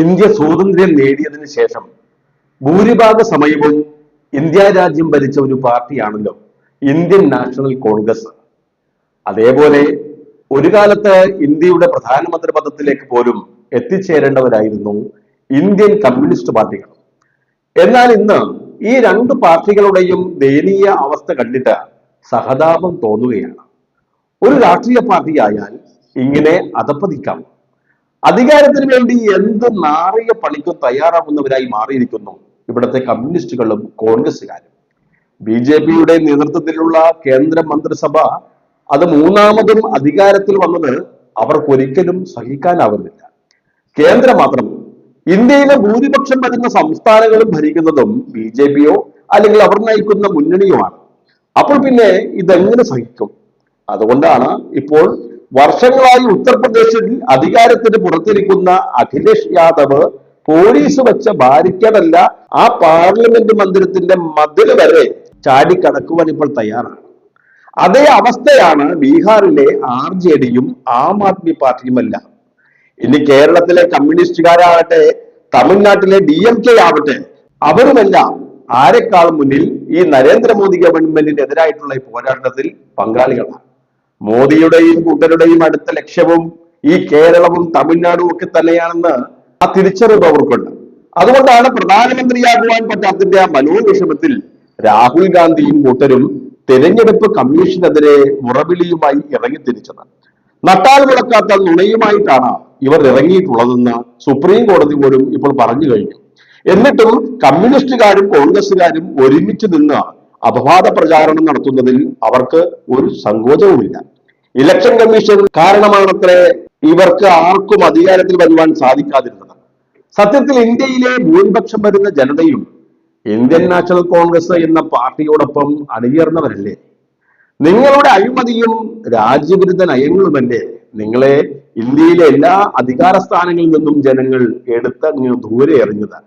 India സ്വാതന്ത്ര്യം നേടിയതിന് ശേഷം ഭൂരിഭാഗ സമയവും ഇന്ത്യ രാജ്യം ഭരിച്ച ഒരു പാർട്ടിയാണല്ലോ ഇന്ത്യൻ നാഷണൽ കോൺഗ്രസ്. അതേപോലെ ഒരു കാലത്ത് ഇന്ത്യയുടെ പ്രധാനമന്ത്രി പദത്തിലേക്ക് പോലും എത്തിച്ചേരേണ്ടവരായിരുന്നു ഇന്ത്യൻ കമ്മ്യൂണിസ്റ്റ് പാർട്ടികൾ. എന്നാൽ ഇന്ന് ഈ രണ്ട് പാർട്ടികളുടെയും ദയനീയ അവസ്ഥ കണ്ടിട്ട് സഹതാപം തോന്നുകയാണ്. ഒരു രാഷ്ട്രീയ പാർട്ടിയായാൽ ഇങ്ങനെ അധപ്പതിക്കാം അധികാരത്തിന് വേണ്ടി എന്ത് നാറിയ പണിക്കും തയ്യാറാകുന്നവരായി മാറിയിരിക്കുന്നു ഇവിടുത്തെ കമ്മ്യൂണിസ്റ്റുകളും കോൺഗ്രസ്സുകാരും. ബി ജെ പിയുടെ നേതൃത്വത്തിലുള്ള കേന്ദ്ര മന്ത്രിസഭ അത് മൂന്നാമതും അധികാരത്തിൽ വന്നത് അവർക്കൊരിക്കലും സഹിക്കാനാവുന്നില്ല. കേന്ദ്രം മാത്രം ഇന്ത്യയിലെ ഭൂരിപക്ഷം വരുന്ന സംസ്ഥാനങ്ങളും ഭരിക്കുന്നതും ബി ജെ പിയോ അല്ലെങ്കിൽ അവർ നയിക്കുന്ന മുന്നണിയുമാണ് അപ്പോൾ പിന്നെ ഇതെങ്ങനെ സഹിക്കും? അതുകൊണ്ടാണ് ഇപ്പോൾ വർഷങ്ങളായി ഉത്തർപ്രദേശിൽ അധികാരത്തിന് പുറത്തിരിക്കുന്ന അഖിലേഷ് യാദവ് പോലീസ് വെച്ച ബാരിക്കേഡല്ല ആ പാർലമെന്റ് മന്ദിരത്തിന്റെ മതിൽ വരെ ചാടിക്കടക്കുവാൻ ഇപ്പോൾ തയ്യാറാണ്. അതേ അവസ്ഥയാണ് ബീഹാറിലെ ആർ ജെ ഡിയും ആം ആദ്മി പാർട്ടിയുമല്ല. ഇനി കേരളത്തിലെ കമ്മ്യൂണിസ്റ്റുകാരാകട്ടെ തമിഴ്നാട്ടിലെ ഡി എം കെ ആവട്ടെ അവരുമെല്ലാം ആരെക്കാളും മുന്നിൽ ഈ നരേന്ദ്രമോദി ഗവൺമെന്റിനെതിരായിട്ടുള്ള ഈ പോരാട്ടത്തിൽ പങ്കാളികളാണ്. മോദിയുടെയും കൂട്ടരുടെയും അടുത്ത ലക്ഷ്യവും ഈ കേരളവും തമിഴ്നാടും ഒക്കെ തന്നെയാണെന്ന് ആ തിരിച്ചറിവ് അവർക്കുണ്ട്. അതുകൊണ്ടാണ് പ്രധാനമന്ത്രിയാകുവാൻ പറ്റാത്തതിന്റെ ആ മനോവിഷമത്തിൽ രാഹുൽ ഗാന്ധിയും കൂട്ടരും തെരഞ്ഞെടുപ്പ് കമ്മീഷനെതിരെ മുറവിളിയുമായി ഇറങ്ങിത്തിരിച്ചത് നട്ടാൽ വിളക്കാത്ത നുണയുമായിട്ടാണ് ഇവർ ഇറങ്ങിയിട്ടുള്ളതെന്ന് സുപ്രീം കോടതി പോലും ഇപ്പോൾ പറഞ്ഞു കഴിഞ്ഞു. എന്നിട്ടും കമ്മ്യൂണിസ്റ്റുകാരും കോൺഗ്രസുകാരും ഒരുമിച്ച് നിന്ന് അപവാദ പ്രചാരണം നടത്തുന്നതിൽ അവർക്ക് ഒരു സങ്കോചവുമില്ല. ഇലക്ഷൻ കമ്മീഷൻ കാരണമാണത്രേ ഇവർക്ക് ആർക്കും അധികാരത്തിൽ വരുവാൻ സാധിക്കാതിരുന്നത്. സത്യത്തിൽ ഇന്ത്യയിലെ ഭൂരിപക്ഷം വരുന്ന ജനതയും ഇന്ത്യൻ നാഷണൽ കോൺഗ്രസ് എന്ന പാർട്ടിയോടൊപ്പം അണിചേർന്നവരല്ലേ? നിങ്ങളുടെ അഴിമതിയും രാജ്യവിരുദ്ധ നയങ്ങളുമല്ലേ നിങ്ങളെ ഇന്ത്യയിലെ എല്ലാ അധികാര സ്ഥാനങ്ങളിൽ നിന്നും ജനങ്ങൾ എടുത്ത് ദൂരെ എറിഞ്ഞത്?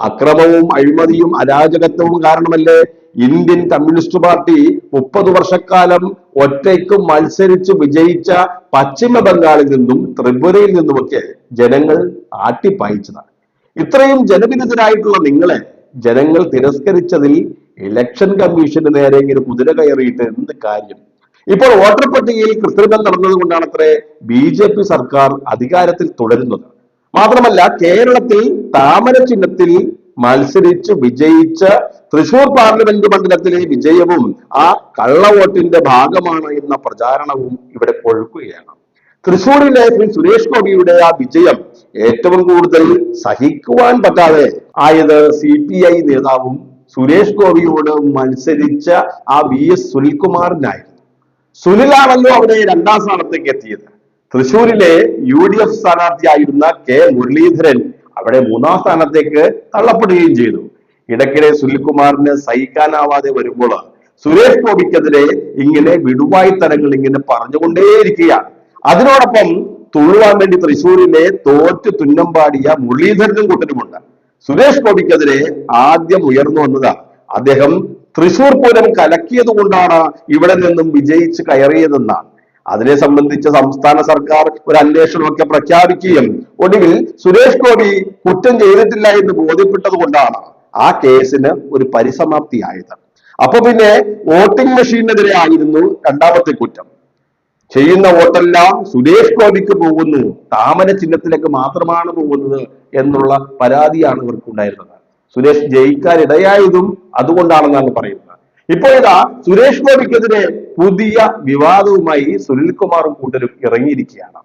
അക്രമവും അഴിമതിയും അരാജകത്വവും കാരണമല്ലേ ഇന്ത്യൻ കമ്മ്യൂണിസ്റ്റ് പാർട്ടി മുപ്പത് വർഷക്കാലം ഒറ്റയ്ക്ക് മത്സരിച്ച് വിജയിച്ച പശ്ചിമ ബംഗാളിൽ നിന്നും ത്രിപുരയിൽ നിന്നുമൊക്കെ ജനങ്ങൾ ആട്ടിപ്പായിച്ചതാണ്. ഇത്രയും ജനവിരുദ്ധരായിട്ടുള്ള നിങ്ങളെ ജനങ്ങൾ തിരസ്കരിച്ചതിൽ ഇലക്ഷൻ കമ്മീഷന് നേരെ ഇങ്ങനെ കുതിര കയറിയിട്ട് എന്ത് കാര്യം? ഇപ്പോൾ വോട്ടർ പട്ടികയിൽ കൃത്രിമം നടന്നത് കൊണ്ടാണ് അത്രേ ബി ജെ പി സർക്കാർ അധികാരത്തിൽ തുടരുന്നത്. മാത്രമല്ല കേരളത്തിൽ താമര ചിഹ്നത്തിൽ മത്സരിച്ച് വിജയിച്ച തൃശൂർ പാർലമെന്റ് മണ്ഡലത്തിലെ വിജയവും ആ കള്ളവോട്ടിന്റെ ഭാഗമാണ് എന്ന പ്രചാരണവും ഇവിടെ കൊഴുക്കുകയാണ്. തൃശൂരിലെ ശ്രീ സുരേഷ് ഗോപിയുടെ ആ വിജയം ഏറ്റവും കൂടുതൽ സഹിക്കുവാൻ പറ്റാതെ ആയത് സി പി ഐ നേതാവും സുരേഷ് ഗോപിയോട് മത്സരിച്ച ആ വി എസ് സുനിൽകുമാറിനായിരുന്നു. സുനിലാണല്ലോ അവിടെ രണ്ടാം സ്ഥാനത്തേക്ക് എത്തിയത്. തൃശൂരിലെ യു ഡി എഫ് സ്ഥാനാർത്ഥിയായിരുന്ന കെ മുരളീധരൻ അവിടെ മൂന്നാം സ്ഥാനത്തേക്ക് തള്ളപ്പെടുകയും ചെയ്തു. ഇടയ്ക്കിടെ സുനിൽകുമാറിന് സഹിക്കാനാവാതെ വരുമ്പോൾ സുരേഷ് ഗോപിക്കെതിരെ ഇങ്ങനെ വിടുവായി തരങ്ങൾ ഇങ്ങനെ പറഞ്ഞുകൊണ്ടേയിരിക്കുകയാണ്. അതിനോടൊപ്പം തുള്ളുവാൻ വേണ്ടി തൃശ്ശൂരിലെ തോറ്റ് തുന്നം പാടിയ മുരളീധരനും കൂട്ടരുമുണ്ട്. സുരേഷ് ഗോപിക്കെതിരെ ആദ്യം ഉയർന്നു വന്നത്. അദ്ദേഹം തൃശൂർ പൂരം കലക്കിയത് കൊണ്ടാണ് ഇവിടെ നിന്നും വിജയിച്ച് കയറിയതെന്നാണ്. അതിനെ സംബന്ധിച്ച് സംസ്ഥാന സർക്കാർ ഒരു അന്വേഷണമൊക്കെ പ്രഖ്യാപിക്കുകയും ഒടുവിൽ സുരേഷ് ഗോപി കുറ്റം ചെയ്തിട്ടില്ല എന്ന് ബോധ്യപ്പെട്ടത് കൊണ്ടാണ് ആ കേസിന് ഒരു പരിസമാപ്തിയായത്. അപ്പൊ പിന്നെ വോട്ടിംഗ് മെഷീനെതിരെ ആയിരുന്നു രണ്ടാമത്തെ കുറ്റം. ചെയ്യുന്ന വോട്ടെല്ലാം സുരേഷ് ഗോപിക്ക് പോകുന്നു താമര ചിഹ്നത്തിലേക്ക് മാത്രമാണ് പോകുന്നത് എന്നുള്ള പരാതിയാണ് ഇവർക്ക് ഉണ്ടായിരുന്നത് സുരേഷ് ജയിക്കാൻ ഇടയായതും അതുകൊണ്ടാണെന്നാണ് പറയുന്നത് ഇപ്പോൾ ഇതാ സുരേഷ് ഗോപിക്കെതിരെ പുതിയ വിവാദവുമായി സുനിൽകുമാറും കൂട്ടരും ഇറങ്ങിയിരിക്കുകയാണ്.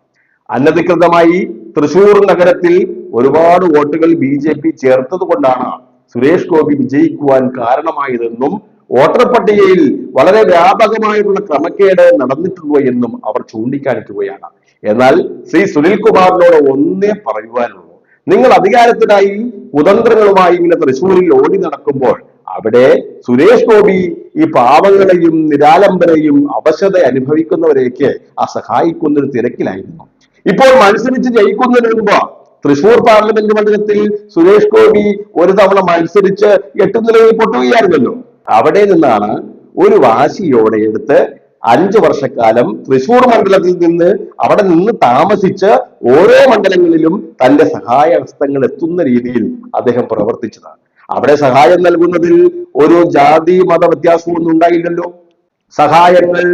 അനധികൃതമായി തൃശൂർ നഗരത്തിൽ ഒരുപാട് വോട്ടുകൾ ബി ജെ പി ചേർത്തത് കൊണ്ടാണ് സുരേഷ് ഗോപി വിജയിക്കുവാൻ കാരണമായതെന്നും വോട്ടർ പട്ടികയിൽ വളരെ വ്യാപകമായിട്ടുള്ള ക്രമക്കേട് നടന്നിട്ടുള്ളൂ എന്നും അവർ ചൂണ്ടിക്കാണിക്കുകയാണ്. എന്നാൽ ശ്രീ സുനിൽ കുമാറിനോട് ഒന്നേ പറയുവാനുള്ളൂ. നിങ്ങൾ അധികാരത്തിനായി കുതന്ത്രങ്ങളുമായി ഇങ്ങനെ തൃശ്ശൂരിൽ ഓടി നടക്കുമ്പോൾ അവിടെ സുരേഷ് ഗോപി ഈ പാവങ്ങളെയും നിരാലംബരെയും അവശത അനുഭവിക്കുന്നവരെയൊക്കെ ആ സഹായിക്കുന്ന ഒരു തിരക്കിലായിരുന്നു. ഇപ്പോൾ മത്സരിച്ച് ജയിക്കുന്നതിന് മുമ്പ് തൃശൂർ പാർലമെന്റ് മണ്ഡലത്തിൽ സുരേഷ് ഗോപി ഒരു തവണ മത്സരിച്ച് എട്ട് നിലയിൽ പൊട്ടുകയായിരുന്നല്ലോ. അവിടെ നിന്നാണ് ഒരു വാശിയോടെ എടുത്ത് അഞ്ചു വർഷക്കാലം തൃശൂർ മണ്ഡലത്തിൽ നിന്ന് അവിടെ നിന്ന് താമസിച്ച് ഓരോ മണ്ഡലങ്ങളിലും തന്റെ സഹായ ഹസ്തങ്ങൾ എത്തുന്ന രീതിയിൽ അദ്ദേഹം പ്രവർത്തിച്ചതാണ്. അവിടെ സഹായം നൽകുന്നതിൽ ഒരു ജാതി മത വ്യത്യാസമൊന്നും ഉണ്ടായില്ലല്ലോ. സഹായങ്ങൾ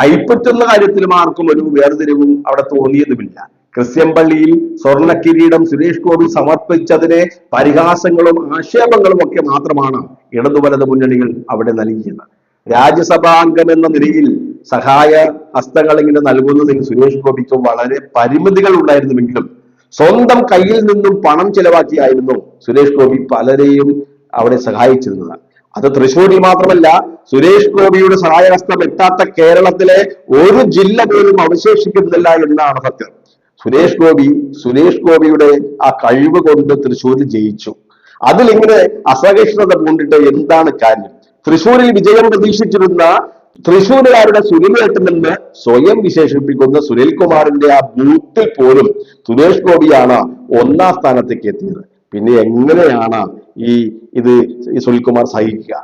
കൈപ്പറ്റുന്ന കാര്യത്തിലും ആർക്കും ഒരു വേർതിരിവും അവിടെ തോന്നിയതുമില്ല. ക്രിസ്ത്യൻ പള്ളിയിൽ സ്വർണ കിരീടം സുരേഷ് ഗോപി സമർപ്പിച്ചതിന് പരിഹാസങ്ങളും ആക്ഷേപങ്ങളും ഒക്കെ മാത്രമാണ് ഇടതുവലത് മുന്നണികൾ അവിടെ നൽകിയത്. രാജ്യസഭാംഗം എന്ന നിലയിൽ സഹായ ഹസ്തങ്ങൾ ഇങ്ങനെ നൽകുന്നതിൽ സുരേഷ് ഗോപിക്ക് വളരെ പരിമിതികൾ ഉണ്ടായിരുന്നുവെങ്കിലും സ്വന്തം കയ്യിൽ നിന്നും പണം ചെലവാക്കിയായിരുന്നു സുരേഷ് ഗോപി പലരെയും അവിടെ സഹായിച്ചിരുന്നത്. അത് തൃശ്ശൂരിൽ മാത്രമല്ല സുരേഷ് ഗോപിയുടെ സഹായഹസ്തം എത്താത്ത കേരളത്തിലെ ഒരു ജില്ല പോലും അവശേഷിക്കുന്നില്ല എന്നാണ് സത്യം. സുരേഷ് ഗോപി സുരേഷ് ഗോപിയുടെ ആ കഴിവ് കൊണ്ട് തൃശ്ശൂരിൽ ജയിച്ചു. അതിലിങ്ങനെ അസഹിഷ്ണുത പൂണ്ടിട്ട് എന്താണ് കാര്യം? തൃശ്ശൂരിൽ വിജയം പ്രതീക്ഷിച്ചിരുന്ന തൃശ്ശൂരുകാരുടെ സുനിലേട്ടനെന്ന് സ്വയം വിശേഷിപ്പിക്കുന്ന സുനിൽകുമാറിന്റെ ആ ബൂത്തിൽ പോലും സുരേഷ് ഗോപിയാണ് ഒന്നാം സ്ഥാനത്തേക്ക് എത്തിയത്. പിന്നെ എങ്ങനെയാണ് ഈ ഇത് ഈ സുനിൽകുമാർ സഹിക്കുക?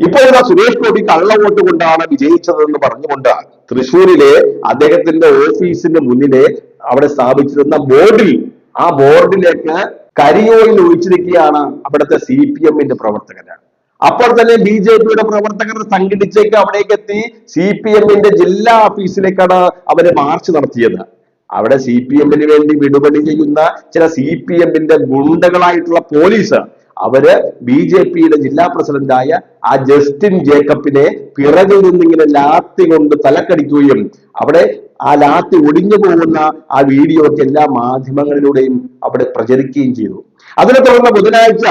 ഇപ്പോൾ ഇതാ സുരേഷ് ഗോപി കള്ളവോട്ട് കൊണ്ടാണ് വിജയിച്ചതെന്ന് പറഞ്ഞുകൊണ്ട് തൃശൂരിലെ അദ്ദേഹത്തിന്റെ ഓഫീസിന്റെ മുന്നിലെ അവിടെ സ്ഥാപിച്ചിരുന്ന ബോർഡിൽ ആ ബോർഡിലേക്ക് കരിയോയിൽ ഒഴിച്ചിരിക്കുകയാണ് അവിടുത്തെ സി പി എമ്മിന്റെ പ്രവർത്തകരാണ്. അപ്പോൾ തന്നെ ബി ജെ പിയുടെ പ്രവർത്തകർ സംഘടിച്ചേക്ക് അവിടേക്ക് എത്തി. സി പി എമ്മിന്റെ ജില്ലാ ഓഫീസിലേക്കാണ് അവർ മാർച്ച് നടത്തിയത്. അവിടെ സി പി എമ്മിന് വേണ്ടി വിടുപണി ചെയ്യുന്ന ചില സി പി എമ്മിന്റെ ഗുണ്ടകളായിട്ടുള്ള പോലീസ് അവർ ബി ജെ പിയുടെ ജില്ലാ പ്രസിഡന്റായ ആ ജസ്റ്റിൻ ജേക്കബിനെ പിറകിൽ നിന്നിങ്ങനെ ലാത്തി കൊണ്ട് തലക്കടിക്കുകയും അവിടെ ആ ലാത്തി ഒടിഞ്ഞു പോകുന്ന ആ വീഡിയോ എല്ലാ മാധ്യമങ്ങളിലൂടെയും അവിടെ പ്രചരിക്കുകയും ചെയ്തു. അതിനെ തുടർന്ന് ബുധനാഴ്ച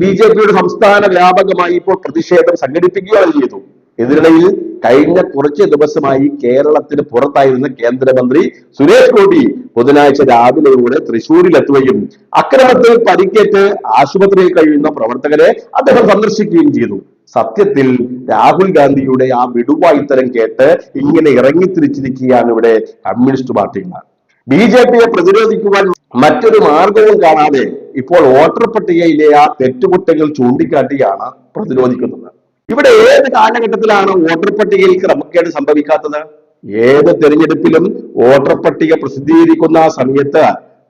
ബി ജെ പിയുടെ സംസ്ഥാന വ്യാപകമായി ഇപ്പോൾ പ്രതിഷേധം സംഘടിപ്പിക്കുകയാണ് ചെയ്തു. ഇതിനിടയിൽ കഴിഞ്ഞ കുറച്ച് ദിവസമായി കേരളത്തിന് പുറത്തായിരുന്ന കേന്ദ്രമന്ത്രി സുരേഷ് ഗോപി ബുധനാഴ്ച രാവിലെയോടെ തൃശൂരിലെത്തുകയും അക്രമത്തിൽ പരിക്കേറ്റ് ആശുപത്രിയിൽ കഴിയുന്ന പ്രവർത്തകരെ അദ്ദേഹം സന്ദർശിക്കുകയും ചെയ്തു. സത്യത്തിൽ രാഹുൽ ഗാന്ധിയുടെ ആ വിടുവായിത്തരം കേട്ട് ഇങ്ങനെ ഇറങ്ങിത്തിരിച്ചിരിക്കുകയാണ് ഇവിടെ കമ്മ്യൂണിസ്റ്റ് പാർട്ടികൾ ബി ജെ പിയെ പ്രതിരോധിക്കുവാൻ മറ്റൊരു മാർഗവും കാണാതെ ഇപ്പോൾ വോട്ടർ പട്ടികയിലെ ആ തെറ്റുകുറ്റങ്ങൾ ചൂണ്ടിക്കാട്ടിയാണ് പ്രതിരോധിക്കുന്നത്. ഇവിടെ ഏത് കാലഘട്ടത്തിലാണ് വോട്ടർ പട്ടികയിൽ ക്രമക്കേട് സംഭവിക്കാത്തത്? ഏത് തെരഞ്ഞെടുപ്പിലും വോട്ടർ പട്ടിക പ്രസിദ്ധീകരിക്കുന്ന സമയത്ത്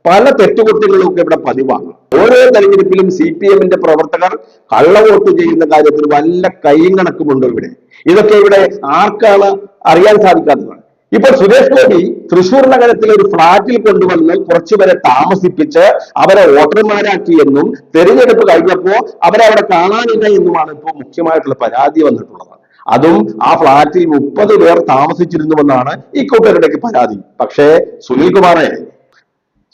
പല തെറ്റുകുറ്റങ്ങളും ഒക്കെ ഇവിടെ പതിവാണ്. ഓരോ തെരഞ്ഞെടുപ്പിലും സി പി എമ്മിന്റെ പ്രവർത്തകർ കള്ളവോട്ട് ചെയ്യുന്ന കാര്യത്തിൽ വല്ല കൈയും കണക്കുമുണ്ടോ ഇവിടെ? ഇതൊക്കെ ഇവിടെ ആർക്കാണ് അറിയാൻ സാധിക്കാത്തതാണ് ഇപ്പോൾ സുരേഷ് ഗോപി തൃശൂർ നഗരത്തിലെ ഒരു ഫ്ളാറ്റിൽ കൊണ്ടുവന്ന് കുറച്ചുപേരെ താമസിപ്പിച്ച് അവരെ വോട്ടർമാരാക്കിയെന്നും തെരഞ്ഞെടുപ്പ് കഴിഞ്ഞപ്പോ അവരെ അവിടെ കാണാനില്ല എന്നുമാണ് ഇപ്പോൾ മുഖ്യമായിട്ടുള്ള പരാതി വന്നിട്ടുള്ളത്. അതും ആ ഫ്ളാറ്റിൽ മുപ്പത് പേർ താമസിച്ചിരുന്നുവെന്നാണ് ഈ കൂട്ടരുടെയൊക്കെ പരാതി. പക്ഷേ സുനിൽ കുമാറെ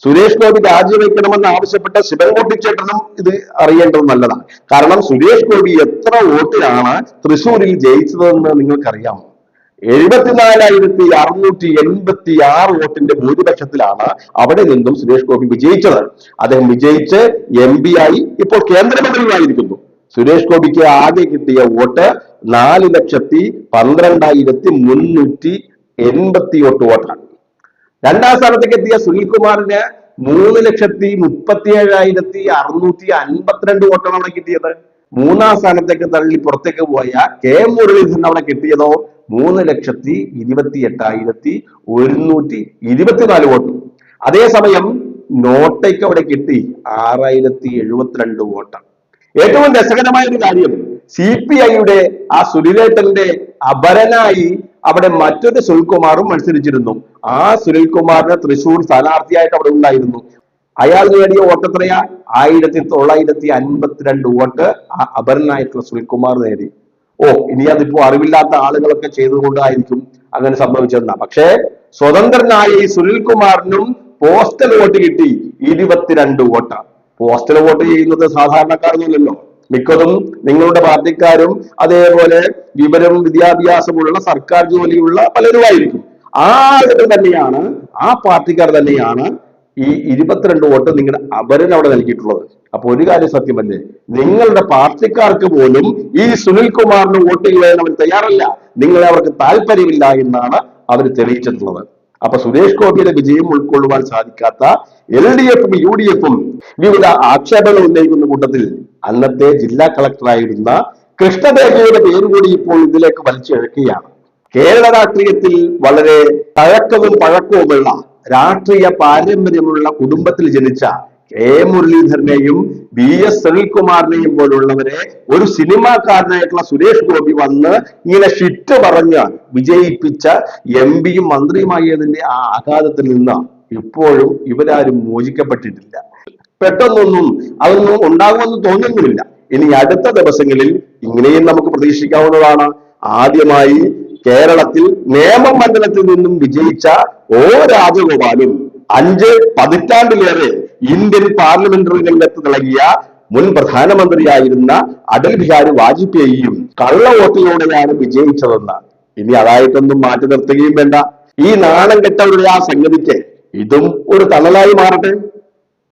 സുരേഷ് ഗോപി രാജിവെക്കണമെന്ന് ആവശ്യപ്പെട്ട ശിവൻകുട്ടി ചേട്ടനും ഇത് അറിയേണ്ടത് നല്ലതാണ്. കാരണം സുരേഷ് ഗോപി എത്ര വോട്ടിലാണ് തൃശൂരിൽ ജയിച്ചതെന്ന് നിങ്ങൾക്കറിയാമോ? എഴുപത്തിനാലായിരത്തി അറുന്നൂറ്റി എൺപത്തി ആറ് വോട്ടിന്റെ ഭൂരിപക്ഷത്തിലാണ് അവിടെ നിന്നും സുരേഷ് ഗോപി വിജയിച്ചത്. അദ്ദേഹം വിജയിച്ച് എം പി ആയി ഇപ്പോൾ കേന്ദ്രമന്ത്രിയായിരിക്കുന്നു സുരേഷ് ഗോപിക്ക് ആകെ കിട്ടിയ വോട്ട് നാല് ലക്ഷത്തി പന്ത്രണ്ടായിരത്തി മുന്നൂറ്റി എൺപത്തി എട്ട് വോട്ടാണ്. രണ്ടാം സ്ഥാനത്തേക്ക് എത്തിയ സുനിൽകുമാറിന് മൂന്ന് ലക്ഷത്തി മുപ്പത്തി ഏഴായിരത്തി അറുന്നൂറ്റി അൻപത്തിരണ്ട് വോട്ടാണ് അവിടെ കിട്ടിയത്. മൂന്നാം സ്ഥാനത്തേക്ക് തള്ളി പുറത്തേക്ക് പോയ കെ മുരളീധരൻ അവിടെ കിട്ടിയതോ മൂന്ന് ലക്ഷത്തി ഇരുപത്തി എട്ടായിരത്തി ഒരുന്നൂറ്റി ഇരുപത്തിനാല് വോട്ട്. അതേസമയം നോട്ടയ്ക്ക് അവിടെ കിട്ടി ആറായിരത്തി എഴുപത്തിരണ്ട് വോട്ട്. ഏറ്റവും രസകരമായ ഒരു കാര്യം സി പി ഐയുടെ ആ സുനിലേട്ടന്റെ അപരനായി അവിടെ മറ്റൊരു സുനിൽകുമാറും മത്സരിച്ചിരുന്നു. ആ സുനിൽകുമാറിന് തൃശൂർ സ്ഥാനാർത്ഥിയായിട്ട് അവിടെ ഉണ്ടായിരുന്നു. അയാൾ നേടിയ വോട്ട് എത്രയാ? ആയിരത്തി തൊള്ളായിരത്തി അൻപത്തിരണ്ട് വോട്ട് ആ അപരനായിട്ടുള്ള സുനിൽകുമാർ നേടി. ഓ ഇനി അതിപ്പോ അറിവില്ലാത്ത ആളുകളൊക്കെ ചെയ്തുകൊണ്ടായിരിക്കും അങ്ങനെ സംഭവിച്ചതെന്ന. പക്ഷേ സ്വതന്ത്രനായ ഈ സുനിൽകുമാറിനും പോസ്റ്റൽ വോട്ട് കിട്ടി ഇരുപത്തിരണ്ട് വോട്ട്. പോസ്റ്റൽ വോട്ട് ചെയ്യുന്നത് സാധാരണക്കാരൊന്നുമല്ലല്ലോ. മിക്കതും നിങ്ങളുടെ പാർട്ടിക്കാരും അതേപോലെ വിവരം വിദ്യാഭ്യാസമുള്ള സർക്കാർ ജോലിയുള്ള പലരുമായിരിക്കും. ആ ആളുകൾ തന്നെയാണ് ആ പാർട്ടിക്കാർ തന്നെയാണ് ഈ ഇരുപത്തിരണ്ട് വോട്ട് നിങ്ങളുടെ അപരൻ അവിടെ നൽകിയിട്ടുള്ളത്. അപ്പൊ ഒരു കാര്യം സത്യമല്ലേ? നിങ്ങളുടെ പാർട്ടിക്കാർക്ക് പോലും ഈ സുനിൽ കുമാറിന് വോട്ട് ചെയ്യാൻ അവർ തയ്യാറല്ല. നിങ്ങളെ അവർക്ക് താല്പര്യമില്ല എന്നാണ് അവർ തെളിയിച്ചിട്ടുള്ളത്. അപ്പൊ സുരേഷ് ഗോപിയുടെ വിജയം ഉൾക്കൊള്ളുവാൻ സാധിക്കാത്ത എൽ ഡി എഫും യു ഡി എഫും വിവിധ ആക്ഷേപങ്ങൾ ഉന്നയിക്കുന്ന കൂട്ടത്തിൽ അന്നത്തെ ജില്ലാ കളക്ടറായിരുന്ന കൃഷ്ണദേവിയുടെ പേര് കൂടി ഇപ്പോൾ ഇതിലേക്ക് വലിച്ചിഴക്കുകയാണ്. കേരള രാഷ്ട്രീയത്തിൽ വളരെ തഴക്കവും പഴക്കവുമുള്ള രാഷ്ട്രീയ പാരമ്പര്യമുള്ള കുടുംബത്തിൽ ജനിച്ച കെ മുരളീധരനെയും ബി എസ് സുനിൽകുമാറിനെയും പോലുള്ളവരെ ഒരു സിനിമാക്കാരനായിട്ടുള്ള സുരേഷ് ഗോപി വന്ന് ഇങ്ങനെ ഷിറ്റ് പറഞ്ഞ് വിജയിപ്പിച്ച എം പിയും മന്ത്രിയുമായതിന്റെ ആ ആഘാതത്തിൽ നിന്ന് ഇപ്പോഴും ഇവരാരും മോചിക്കപ്പെട്ടിട്ടില്ല. പെട്ടെന്നൊന്നും അതൊന്നും ഉണ്ടാകുമെന്ന് തോന്നുന്നുമില്ല ഇനി അടുത്ത ദിവസങ്ങളിൽ ഇങ്ങനെയും നമുക്ക് പ്രതീക്ഷിക്കാവുന്നതാണ്. ആദ്യമായി കേരളത്തിൽ നിയമമണ്ഡലത്തിൽ നിന്നും വിജയിച്ച ഓ രാജഗോപാലും അഞ്ച് പതിറ്റാണ്ടിലേറെ ഇന്ത്യൻ പാർലമെന്ററി രംഗത്ത് തിളങ്ങിയ മുൻ പ്രധാനമന്ത്രിയായിരുന്ന അടൽ ബിഹാരി വാജ്പേയിയും കള്ള വോട്ടിലൂടെയാണ് വിജയിച്ചതെന്ന്. ഇനി അതായിട്ടൊന്നും മാറ്റി നിർത്തുകയും വേണ്ട. ഈ നാണം കെട്ടവരുടെ ആ സംഗതിക്ക് ഇതും ഒരു തണലായി മാറട്ടെ.